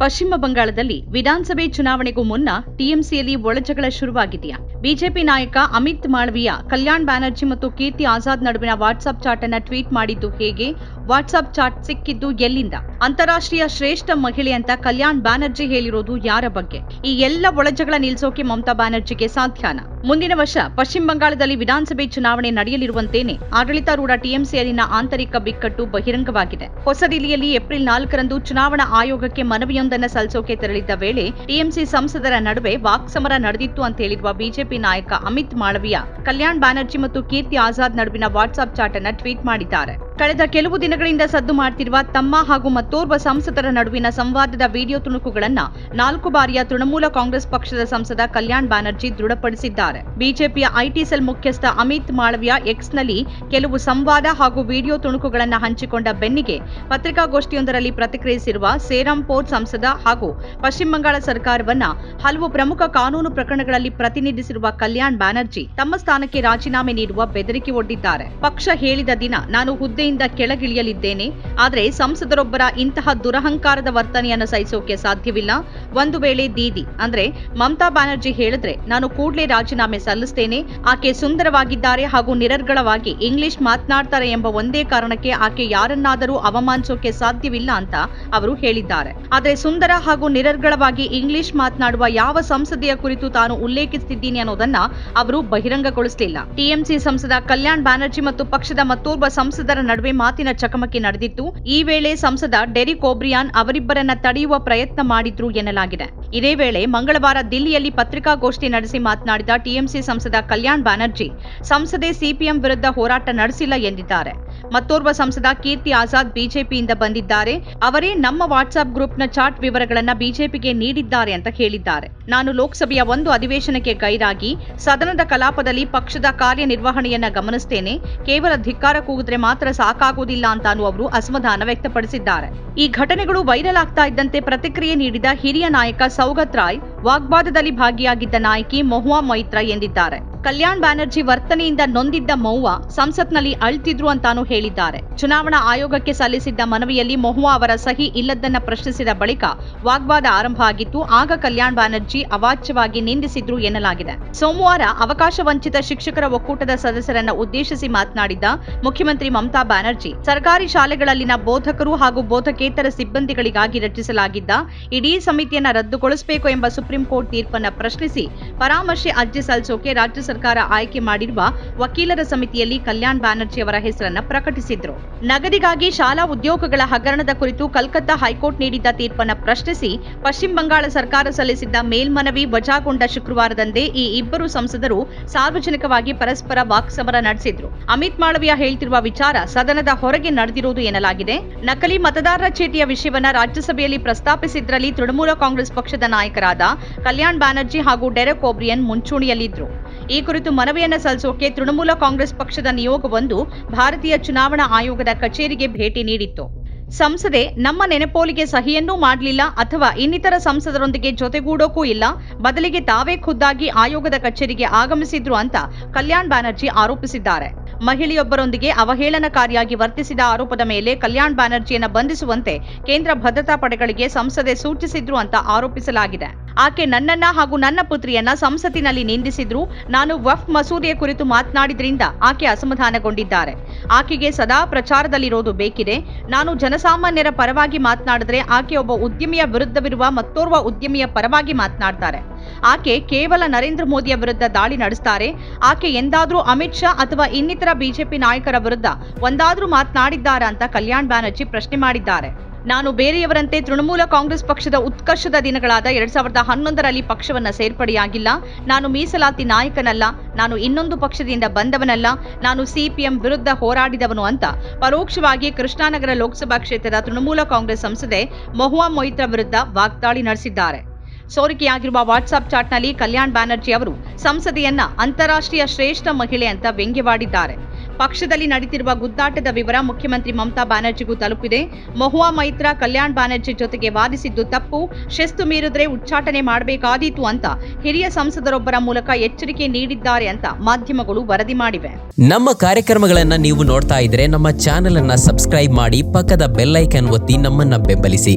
ಪಶ್ಚಿಮ ಬಂಗಾಳದಲ್ಲಿ ವಿಧಾನಸಭೆ ಚುನಾವಣೆಗೂ ಮುನ್ನ ಟಿಎಂಸಿಯಲ್ಲಿ ಒಳಜಗಳ ಶುರುವಾಗಿದೆಯಾ? ಬಿಜೆಪಿ ನಾಯಕ ಅಮಿತ್ ಮಾಳ್ವಿಯ ಕಲ್ಯಾಣ್ ಬ್ಯಾನರ್ಜಿ ಮತ್ತು ಕೀರ್ತಿ ಆಜಾದ್ ನಡುವಿನ ವಾಟ್ಸ್ಆಪ್ ಚಾಟ್ ಅನ್ನ ಟ್ವೀಟ್ ಮಾಡಿದ್ದು ಹೇಗೆ? ವಾಟ್ಸ್ಆಪ್ ಚಾಟ್ ಸಿಕ್ಕಿದ್ದು ಎಲ್ಲಿಂದ? ಅಂತಾರಾಷ್ಟ್ರೀಯ ಶ್ರೇಷ್ಠ ಮಹಿಳೆ ಅಂತ ಕಲ್ಯಾಣ್ ಬ್ಯಾನರ್ಜಿ ಹೇಳಿರೋದು ಯಾರ ಬಗ್ಗೆ? ಈ ಎಲ್ಲ ಒಳಜಗಳ ನಿಲ್ಸೋಕೆ ಮಮತಾ ಬ್ಯಾನರ್ಜಿಗೆ ಸಾಧ್ಯನಾ? ಮುಂದಿನ ವರ್ಷ ಪಶ್ಚಿಮ ಬಂಗಾಳದಲ್ಲಿ ವಿಧಾನಸಭೆ ಚುನಾವಣೆ ನಡೆಯಲಿರುವಂತೇನೆ, ಆಡಳಿತಾರೂಢ ಟಿಎಂಸಿಯಲ್ಲಿನ ಆಂತರಿಕ ಬಿಕ್ಕಟ್ಟು ಬಹಿರಂಗವಾಗಿದೆ. ಹೊಸದಿಲ್ಲಿಯಲ್ಲಿ ಏಪ್ರಿಲ್ ನಾಲ್ಕರಂದು ಚುನಾವಣಾ ಆಯೋಗಕ್ಕೆ ಮನವಿಯೊಂದನ್ನು ಸಲ್ಲಿಸೋಕೆ ತೆರಳಿದ್ದ ವೇಳೆ ಟಿಎಂಸಿ ಸಂಸದರ ನಡುವೆ ವಾಕ್ಸಮರ ನಡೆದಿತ್ತು ಅಂತ ಹೇಳಿರುವ ಬಿಜೆಪಿ ನಾಯಕ ಅಮಿತ್ ಮಾಳವಿಯ, ಕಲ್ಯಾಣ್ ಬ್ಯಾನರ್ಜಿ ಮತ್ತು ಕೀರ್ತಿ ಆಜಾದ್ ನಡುವಿನ ವಾಟ್ಸ್ಆಪ್ ಚಾಟ್ ಅನ್ನು ಟ್ವೀಟ್ ಮಾಡಿದ್ದಾರೆ. ಕಳೆದ ಕೆಲವು ದಿನಗಳಿಂದ ಸದ್ದು ಮಾಡ್ತಿರುವ ತಮ್ಮ ಹಾಗೂ ಮತ್ತೋರ್ವ ಸಂಸದರ ನಡುವಿನ ಸಂವಾದದ ವಿಡಿಯೋ ತುಣುಕುಗಳನ್ನ ನಾಲ್ಕು ಬಾರಿಯ ತೃಣಮೂಲ ಕಾಂಗ್ರೆಸ್ ಪಕ್ಷದ ಸಂಸದ ಕಲ್ಯಾಣ್ ಬ್ಯಾನರ್ಜಿ ದೃಢಪಡಿಸಿದ್ದಾರೆ. ಬಿಜೆಪಿಯ ಐಟಿ ಸೆಲ್ ಮುಖ್ಯಸ್ಥ ಅಮಿತ್ ಮಾಳವಿಯ ಎಕ್ಸ್ನಲ್ಲಿ ಕೆಲವು ಸಂವಾದ ಹಾಗೂ ವಿಡಿಯೋ ತುಣುಕುಗಳನ್ನು ಹಂಚಿಕೊಂಡ ಬೆನ್ನಿಗೆ ಪತ್ರಿಕಾಗೋಷ್ಠಿಯೊಂದರಲ್ಲಿ ಪ್ರತಿಕ್ರಿಯಿಸಿರುವ ಸೇರಾಂಪೋರ್ ಸಂಸದ ಹಾಗೂ ಪಶ್ಚಿಮ ಬಂಗಾಳ ಸರ್ಕಾರವನ್ನ ಹಲವು ಪ್ರಮುಖ ಕಾನೂನು ಪ್ರಕರಣಗಳಲ್ಲಿ ಪ್ರತಿನಿಧಿಸಿರುವ ಕಲ್ಯಾಣ್ ಬ್ಯಾನರ್ಜಿ ತಮ್ಮ ಸ್ಥಾನಕ್ಕೆ ರಾಜೀನಾಮೆ ನೀಡುವ ಬೆದರಿಕೆ ಒಡ್ಡಿದ್ದಾರೆ. ಪಕ್ಷ ಹೇಳಿದ ದಿನ ನಾನು ಹುದ್ದೆಯಿಂದ ಕೆಳಗಿಳಿಯಲಿದ್ದೇನೆ. ಆದರೆ ಸಂಸದರೊಬ್ಬರ ಇಂತಹ ದುರಹಂಕಾರದ ವರ್ತನೆಯನ್ನು ಸಹಿಸೋಕೆ ಸಾಧ್ಯವಿಲ್ಲ. ಒಂದು ವೇಳೆ ದೀದಿ, ಅಂದ್ರೆ ಮಮತಾ ಬ್ಯಾನರ್ಜಿ ಹೇಳಿದ್ರೆ, ನಾನು ಕೂಡಲೇ ರಾಜೀನಾಮೆ ಸಲ್ಲಿಸ್ತೇನೆ. ಆಕೆ ಸುಂದರವಾಗಿದ್ದಾರೆ ಹಾಗೂ ನಿರರ್ಗಳವಾಗಿ ಇಂಗ್ಲಿಷ್ ಮಾತನಾಡ್ತಾರೆ ಎಂಬ ಒಂದೇ ಕಾರಣಕ್ಕೆ ಆಕೆ ಯಾರನ್ನಾದರೂ ಅವಮಾನಿಸೋಕೆ ಸಾಧ್ಯವಿಲ್ಲ ಅಂತ ಅವರು ಹೇಳಿದ್ದಾರೆ. ಆದರೆ ಸುಂದರ ಹಾಗೂ ನಿರರ್ಗಳವಾಗಿ ಇಂಗ್ಲಿಷ್ ಮಾತನಾಡುವ ಯಾವ ಸಂಸದೆಯ ಕುರಿತು ತಾನು ಉಲ್ಲೇಖಿಸುತ್ತಿದ್ದೀನಿ ಅನ್ನೋದನ್ನ ಅವರು ಬಹಿರಂಗಗೊಳಿಸಲಿಲ್ಲ. ಟಿಎಂಸಿ ಸಂಸದ ಕಲ್ಯಾಣ್ ಬ್ಯಾನರ್ಜಿ ಮತ್ತು ಪಕ್ಷದ ಮತ್ತೋರ್ವ ಸಂಸದರ ನಡುವೆ ಮಾತಿನ ಚಕಮಕಿ ನಡೆದಿತ್ತು. ಈ ವೇಳೆ ಸಂಸದ ಡೆರಿಕ್ ಓಬ್ರಿಯಾನ್ ಅವರಿಬ್ಬರನ್ನ ತಡೆಯುವ ಪ್ರಯತ್ನ ಮಾಡಿದ್ರು ಎನ್ನಲಾಗಿದೆ. ಇದೇ ವೇಳೆ ಮಂಗಳವಾರ ದಿಲ್ಲಿಯಲ್ಲಿ ಪತ್ರಿಕಾಗೋಷ್ಠಿ ನಡೆಸಿ ಮಾತನಾಡಿದ ಟಿಎಂಸಿ ಸಂಸದ ಕಲ್ಯಾಣ್ ಬ್ಯಾನರ್ಜಿ, ಸಂಸದೆ ಸಿಪಿಎಂ ವಿರುದ್ಧ ಹೋರಾಟ ನಡೆಸಿಲ್ಲ ಎಂದಿದ್ದಾರೆ. ಮತ್ತೋರ್ವ ಸಂಸದ ಕೀರ್ತಿ ಆಜಾದ್ ಬಿಜೆಪಿಯಿಂದ ಬಂದಿದ್ದಾರೆ. ಅವರೇ ನಮ್ಮ ವಾಟ್ಸ್ಆಪ್ ಗ್ರೂಪ್ನ ಚಾಟ್ ವಿವರಗಳನ್ನ ಬಿಜೆಪಿಗೆ ನೀಡಿದ್ದಾರೆ ಅಂತ ಹೇಳಿದ್ದಾರೆ. ನಾನು ಲೋಕಸಭೆಯ ಒಂದು ಅಧಿವೇಶನಕ್ಕೆ ಗೈರಾಗಿ ಸದನದ ಕಲಾಪದಲ್ಲಿ ಪಕ್ಷದ ಕಾರ್ಯನಿರ್ವಹಣೆಯನ್ನ ಗಮನಿಸ್ತೇನೆ. ಕೇವಲ ಧಿಕ್ಕಾರ ಕೂಗಿದ್ರೆ ಮಾತ್ರ ಸಾಕಾಗುವುದಿಲ್ಲ ಅಂತಾನು ಅವರು ಅಸಮಾಧಾನ ವ್ಯಕ್ತಪಡಿಸಿದ್ದಾರೆ. ಈ ಘಟನೆಗಳು ವೈರಲ್ ಆಗ್ತಾ ಇದ್ದಂತೆ ಪ್ರತಿಕ್ರಿಯೆ ನೀಡಿದ ಹಿರಿಯ ನಾಯಕ ಸೌಗತ್ ರಾಯ್ ವಾಗ್ವಾದದಲ್ಲಿ ಭಾಗಿಯಾಗಿದ್ದ ನಾಯಕಿ ಮೊಹುವಾ ಮೈತ್ರ ಎಂದಿದ್ದಾರೆ. ಕಲ್ಯಾಣ್ ಬ್ಯಾನರ್ಜಿ ವರ್ತನೆಯಿಂದ ನೊಂದಿದ್ದ ಮೌವ ಸಂಸತ್ನಲ್ಲಿ ಅಳ್ತಿದ್ರು ಅಂತಾನೂ ಹೇಳಿದ್ದಾರೆ. ಚುನಾವಣಾ ಆಯೋಗಕ್ಕೆ ಸಲ್ಲಿಸಿದ್ದ ಮನವಿಯಲ್ಲಿ ಮೊಹುವಾ ಅವರ ಸಹಿ ಇಲ್ಲದನ್ನ ಪ್ರಶ್ನಿಸಿದ ಬಳಿಕ ವಾಗ್ವಾದ ಆರಂಭ ಆಗಿತ್ತು. ಆಗ ಕಲ್ಯಾಣ್ ಬ್ಯಾನರ್ಜಿ ಅವಾಚ್ಯವಾಗಿ ನಿಂದಿಸಿದ್ರು ಎನ್ನಲಾಗಿದೆ. ಸೋಮವಾರ ಅವಕಾಶ ವಂಚಿತ ಶಿಕ್ಷಕರ ಒಕ್ಕೂಟದ ಸದಸ್ಯರನ್ನ ಉದ್ದೇಶಿಸಿ ಮಾತನಾಡಿದ ಮುಖ್ಯಮಂತ್ರಿ ಮಮತಾ ಬ್ಯಾನರ್ಜಿ, ಸರ್ಕಾರಿ ಶಾಲೆಗಳಲ್ಲಿನ ಬೋಧಕರು ಹಾಗೂ ಬೋಧಕೇತರ ಸಿಬ್ಬಂದಿಗಳಿಗಾಗಿ ರಚಿಸಲಾಗಿದ್ದ ಇಡೀ ಸಮಿತಿಯನ್ನ ರದ್ದುಗೊಳಿಸಬೇಕು ಎಂಬ ಸುಪ್ರೀಂ ಕೋರ್ಟ್ ತೀರ್ಪನ್ನ ಪ್ರಶ್ನಿಸಿ ಪರಾಮರ್ಶೆ ಅರ್ಜಿ ಸಲ್ಲಿಸೋಕೆ ರಾಜ್ಯ ಸರ್ಕಾರ ಆಯ್ಕೆ ಮಾಡಿರುವ ವಕೀಲರ ಸಮಿತಿಯಲ್ಲಿ ಕಲ್ಯಾಣ್ ಬ್ಯಾನರ್ಜಿ ಅವರ ಹೆಸರನ್ನ ಪ್ರಕಟಿಸಿದ್ರು. ನಗದಿಗಾಗಿ ಶಾಲಾ ಉದ್ಯೋಗಗಳ ಹಗರಣದ ಕುರಿತು ಕಲ್ಕತ್ತಾ ಹೈಕೋರ್ಟ್ ನೀಡಿದ್ದ ತೀರ್ಪನ್ನು ಪ್ರಶ್ನಿಸಿ ಪಶ್ಚಿಮ ಬಂಗಾಳ ಸರ್ಕಾರ ಸಲ್ಲಿಸಿದ್ದ ಮೇಲ್ಮನವಿ ವಜಾಗೊಂಡ ಶುಕ್ರವಾರದಂದೇ ಈ ಇಬ್ಬರು ಸಂಸದರು ಸಾರ್ವಜನಿಕವಾಗಿ ಪರಸ್ಪರ ವಾಕ್ಸಮರ ನಡೆಸಿದ್ರು. ಅಮಿತ್ ಮಾಳವಿಯ ಹೇಳ್ತಿರುವ ವಿಚಾರ ಸದನದ ಹೊರಗೆ ನಡೆದಿರುವುದು ಎನ್ನಲಾಗಿದೆ. ನಕಲಿ ಮತದಾರರ ಚೀಟಿಯ ವಿಷಯವನ್ನ ರಾಜ್ಯಸಭೆಯಲ್ಲಿ ಪ್ರಸ್ತಾಪಿಸಿದ್ರಲ್ಲಿ ತೃಣಮೂಲ ಕಾಂಗ್ರೆಸ್ ಪಕ್ಷದ ನಾಯಕರಾದ ಕಲ್ಯಾಣ್ ಬ್ಯಾನರ್ಜಿ ಹಾಗೂ ಡೆರೆಕ್ ಓಬ್ರಿಯನ್ ಮುಂಚೂಣಿಯಲ್ಲಿದ್ರು. ಈ ಕುರಿತು ಮನವಿಯನ್ನ ಸಲ್ಲಿಸೋಕೆ ತೃಣಮೂಲ ಕಾಂಗ್ರೆಸ್ ಪಕ್ಷದ ನಿಯೋಗವೊಂದು ಭಾರತೀಯ ಚುನಾವಣಾ ಆಯೋಗದ ಕಚೇರಿಗೆ ಭೇಟಿ ನೀಡಿತ್ತು. ಸಂಸದೆ, ನಮ್ಮ ನೆನಪೋಲಿಗೆ ಸಹಿಯನ್ನೂ ಮಾಡಲಿಲ್ಲ ಅಥವಾ ಇನ್ನಿತರ ಸಂಸದರೊಂದಿಗೆ ಜೊತೆಗೂಡೋಕೂ ಇಲ್ಲ, ಬದಲಿಗೆ ತಾವೇ ಖುದ್ದಾಗಿ ಆಯೋಗದ ಕಚೇರಿಗೆ ಆಗಮಿಸಿದ್ರು ಅಂತ ಕಲ್ಯಾಣ್ ಬ್ಯಾನರ್ಜಿ ಆರೋಪಿಸಿದ್ದಾರೆ. ಮಹಿಳೆಯೊಬ್ಬರೊಂದಿಗೆ ಅವಹೇಳನಕಾರಿಯಾಗಿ ವರ್ತಿಸಿದ ಆರೋಪದ ಮೇಲೆ ಕಲ್ಯಾಣ್ ಬ್ಯಾನರ್ಜಿಯನ್ನು ಬಂಧಿಸುವಂತೆ ಕೇಂದ್ರ ಭದ್ರತಾ ಪಡೆಗಳಿಗೆ ಸಂಸದೆ ಸೂಚಿಸಿದ್ರು ಅಂತ ಆರೋಪಿಸಲಾಗಿದೆ. ಆಕೆ ನನ್ನನ್ನ ಹಾಗೂ ನನ್ನ ಪುತ್ರಿಯನ್ನ ಸಂಸತ್ತಿನಲ್ಲಿ ನಿಂದಿಸಿದ್ರು. ನಾನು ವಫ್ ಮಸೂದೆಯ ಕುರಿತು ಮಾತನಾಡಿದ್ರಿಂದ ಆಕೆ ಅಸಮಾಧಾನಗೊಂಡಿದ್ದಾರೆ. ಆಕೆಗೆ ಸದಾ ಪ್ರಚಾರದಲ್ಲಿರೋದು ಬೇಕಿದೆ. ನಾನು ಜನಸಾಮಾನ್ಯರ ಪರವಾಗಿ ಮಾತನಾಡಿದ್ರೆ ಆಕೆ ಒಬ್ಬ ಉದ್ಯಮಿಯ ವಿರುದ್ಧವಿರುವ ಮತ್ತೋರ್ವ ಉದ್ಯಮಿಯ ಪರವಾಗಿ ಮಾತನಾಡ್ತಾರೆ. ಆಕೆ ಕೇವಲ ನರೇಂದ್ರ ಮೋದಿಯ ವಿರುದ್ಧ ದಾಳಿ ನಡೆಸ್ತಾರೆ. ಆಕೆ ಎಂದಾದರೂ ಅಮಿತ್ ಶಾ ಅಥವಾ ಇನ್ನಿತರ ಬಿಜೆಪಿ ನಾಯಕರ ವಿರುದ್ಧ ಒಂದಾದರೂ ಮಾತನಾಡಿದ್ದಾರಾ ಅಂತ ಕಲ್ಯಾಣ್ ಬ್ಯಾನರ್ಜಿ ಪ್ರಶ್ನೆ ಮಾಡಿದ್ದಾರೆ. ನಾನು ಬೇರೆಯವರಂತೆ ತೃಣಮೂಲ ಕಾಂಗ್ರೆಸ್ ಪಕ್ಷದ ಉತ್ಕರ್ಷದ ದಿನಗಳಾದ ಎರಡ್ ಸಾವಿರದ ಹನ್ನೊಂದರಲ್ಲಿ ಪಕ್ಷವನ್ನು ಸೇರ್ಪಡೆಯಾಗಿಲ್ಲ. ನಾನು ಮೀಸಲಾತಿ ನಾಯಕನಲ್ಲ, ನಾನು ಇನ್ನೊಂದು ಪಕ್ಷದಿಂದ ಬಂದವನಲ್ಲ, ನಾನು ಸಿಪಿಎಂ ವಿರುದ್ಧ ಹೋರಾಡಿದವನು ಅಂತ. ಪರೋಕ್ಷವಾಗಿ ಕೃಷ್ಣಾನಗರ ಲೋಕಸಭಾ ಕ್ಷೇತ್ರದ ತೃಣಮೂಲ ಕಾಂಗ್ರೆಸ್ ಸಂಸದೆ ಮೊಹುವಾ ಮೊಯಿತ್ರಾ ವಿರುದ್ಧ ವಾಗ್ದಾಳಿ ನಡೆಸಿದ್ದಾರೆ. ಸೋರಿಕೆಯಾಗಿರುವ ವಾಟ್ಸಾಪ್ ಚಾಟ್ನಲ್ಲಿ ಕಲ್ಯಾಣ್ ಬ್ಯಾನರ್ಜಿ ಅವರು ಸಂಸದೆಯನ್ನ ಅಂತಾರಾಷ್ಟ್ರೀಯ ಶ್ರೇಷ್ಠ ಮಹಿಳೆ ಅಂತ ವ್ಯಂಗ್ಯವಾಡಿದ್ದಾರೆ. ಪಕ್ಷದಲ್ಲಿ ನಡೀತಿರುವ ಗುದ್ದಾಟದ ವಿವರ ಮುಖ್ಯಮಂತ್ರಿ ಮಮತಾ ಬ್ಯಾನರ್ಜಿಗೂ ತಲುಪಿದೆ. ಮಹುವಾ ಮೈತ್ರ ಕಲ್ಯಾಣ್ ಬ್ಯಾನರ್ಜಿ ಜೊತೆಗೆ ವಾದಿಸಿದ್ದು ತಪ್ಪು. ಶಿಸ್ತು ಮೀರಿದ್ರೆ ಉಚ್ಚಾಟನೆ ಮಾಡಬೇಕಾದೀತು ಅಂತ ಹಿರಿಯ ಸಂಸದರೊಬ್ಬರ ಮೂಲಕ ಎಚ್ಚರಿಕೆ ನೀಡಿದ್ದಾರೆ ಅಂತ ಮಾಧ್ಯಮಗಳು ವರದಿ ಮಾಡಿವೆ. ನಮ್ಮ ಕಾರ್ಯಕ್ರಮಗಳನ್ನ ನೀವು ನೋಡ್ತಾ ಇದ್ರೆ ನಮ್ಮ ಚಾನೆಲ್ ಅನ್ನ ಸಬ್ಸ್ಕ್ರೈಬ್ ಮಾಡಿ ಪಕ್ಕದ ಬೆಲ್ಲೈಕನ್ ಒತ್ತಿ ನಮ್ಮನ್ನ ಬೆಂಬಲಿಸಿ.